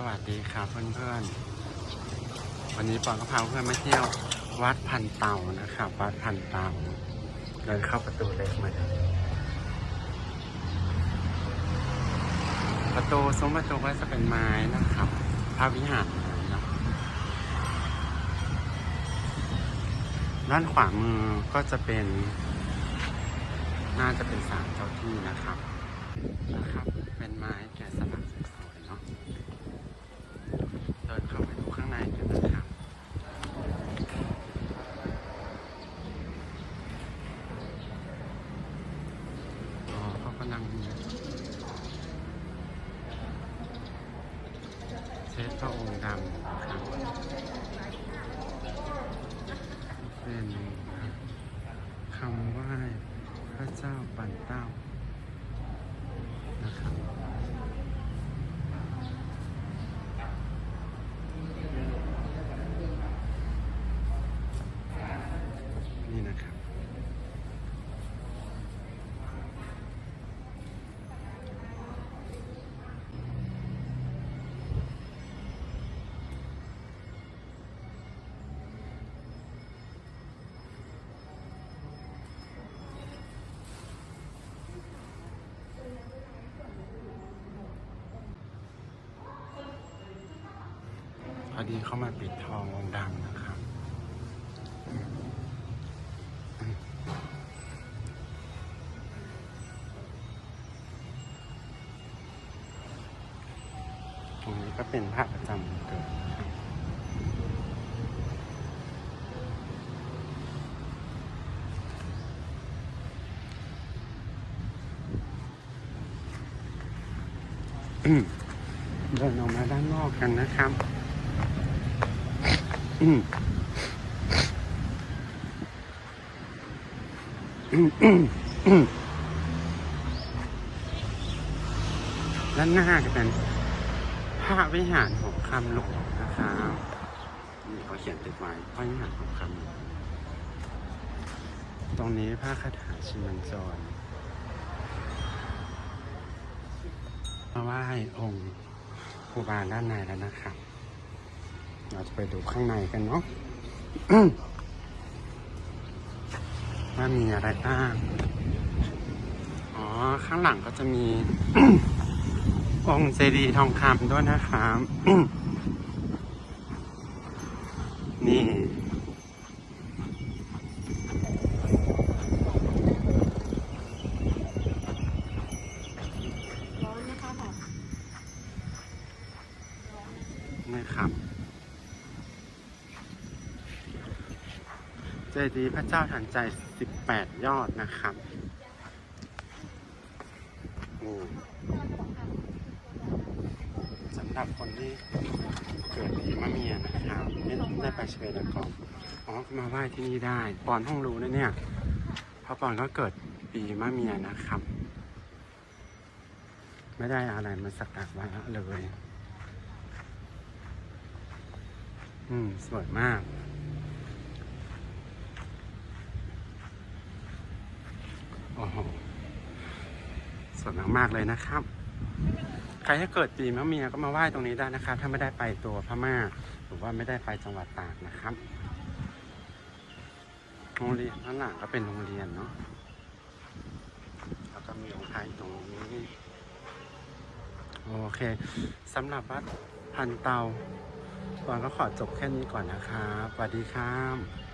สวัสดีครับเพื่อนๆ วันนี้ปอนก็พาเพื่อนมาเที่ยววัดพันเต่านะครับ วัดพันเต่าเดินเข้าประตูเล็กมาเลยประตูซุ้มประตูก็จะเป็นไม้นะครับพระวิหารเนาะด้านขวามือก็จะเป็น น่าจะเป็นศาลเจ้าที่นะครับนะครับ เป็นไม้แกะสลักสวยๆเนาะ เดินเข้าไปดูข้างในกันนะครับ อ๋ นานังเช็ดพระองค์ดำนะครับเป็นคำไหว้พระเจ้าปันเต้า นะครับ นี่นะครับ พ อดีเข้ามาปิดทององค์ดำนะครับ ตรงนี้ก็เป็นพระประจำเกิดเดินออกมาด้านนอกกันนะครับ ด้านหน้าก็เป็นพระวิหารของคำหลวงนะครับนี่เขาเขียนติดไว้พระวิหารของคำหลวงตรงนี้พระคาถาชิมันจรมาไหว้องค์ครูบาด้านในแล้วนะครับ เราจะไปดูข้างในกันเนาะว่ามีอะไรบ้าง อ๋อ ข้างหลังก็จะมี องค์เจดีย์ทองคำด้วยนะครับนี่ร้อนนะคะค่ะนี่ครับ จดีย์พระเจ้าทันใจ 18 ยอดนะครับโอ้สำหรับคนที่เกิดปีมะเมียนะครับไม่ได้ไปเชเวดกองอ๋อมาไหว้ที่นี่ได้ ปอนห้องรู้นะเนี่ย เพราะปอนก็เกิดปีมะเมียนะครับ ไม่ได้อะไรมาสักการะไว้เลย อืม สวยมาก โอ้โหสวยมากๆเลยนะครับ ใครถ้าเกิดปีมะเมียก็มาไหว้ตรงนี้ได้นะครับ ถ้าไม่ได้ไปตัวพม่า หรือว่าไม่ได้ไปจังหวัดตากนะครับ โรงเรียนข้างหลังก็เป็นโรงเรียนเนาะ แล้วก็มีองค์พระอยู่ตรงนี้ โอเคสำหรับวัดพันเตาก่อนก็ขอจบแค่นี้ก่อนนะครับสวัสดีครับ